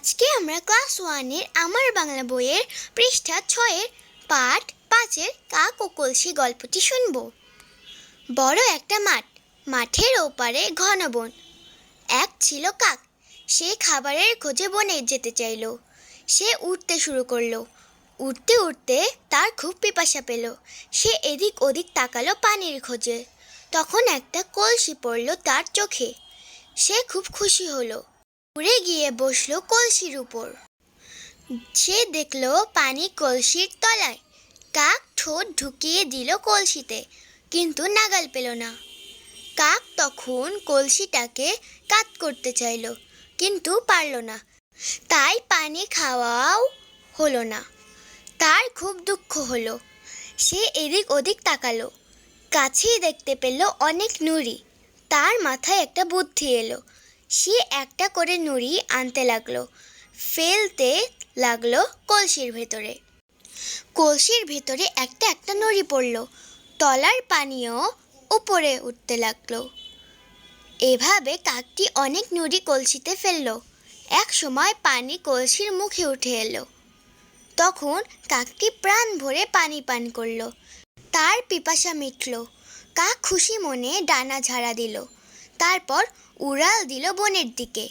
আজকে আমরা ক্লাস ওয়ানের আমার বাংলা বইয়ের পৃষ্ঠা ছয়ের পাঠ পাঁচের কাক ও কলসি গল্পটি শুনব। বড় একটা মাঠ, মাঠের ওপারে ঘন বন। এক ছিল কাক, সে খাবারের খোঁজে বনে যেতে চাইলো। সে উঠতে শুরু করল। উঠতে উঠতে তার খুব পিপাসা পেল। সে এদিক ওদিক তাকালো পানির খোঁজে। তখন একটা কলসি পড়ল তার চোখে। সে খুব খুশি হলো। উড়ে গিয়ে বসল কলসির উপর। সে দেখল পানি কলসির তলায়। কাক ঠোঁট ঢুকিয়ে দিল কলসিতে, কিন্তু নাগাল পেল না। কাক তখন কলসিটাকে কাত করতে চাইলো, কিন্তু পারল না। তাই পানি খাওয়াও হলো না। তার খুব দুঃখ হলো। সে এদিক ওদিক তাকালো। কাছেই দেখতে পেল অনেক নুড়ি। তার মাথায় একটা বুদ্ধি এলো। সে একটা করে নুড়ি আনতে লাগল, ফেলতে লাগল কলসির ভেতরে। কলসির ভেতরে একটা একটা নুড়ি পড়ল, তলার পানিও উপরে উঠতে লাগল। এভাবে কাকটি অনেক নুড়ি কলসিতে ফেলল। এক সময় পানি কলসির মুখে উঠে এলো। তখন কাকটি প্রাণ ভরে পানি পান করল। তার পিপাসা মিটল। কাক খুশি মনে ডানা ঝাড়া দিল। তারপর উড়াল দিল বনের দিকে।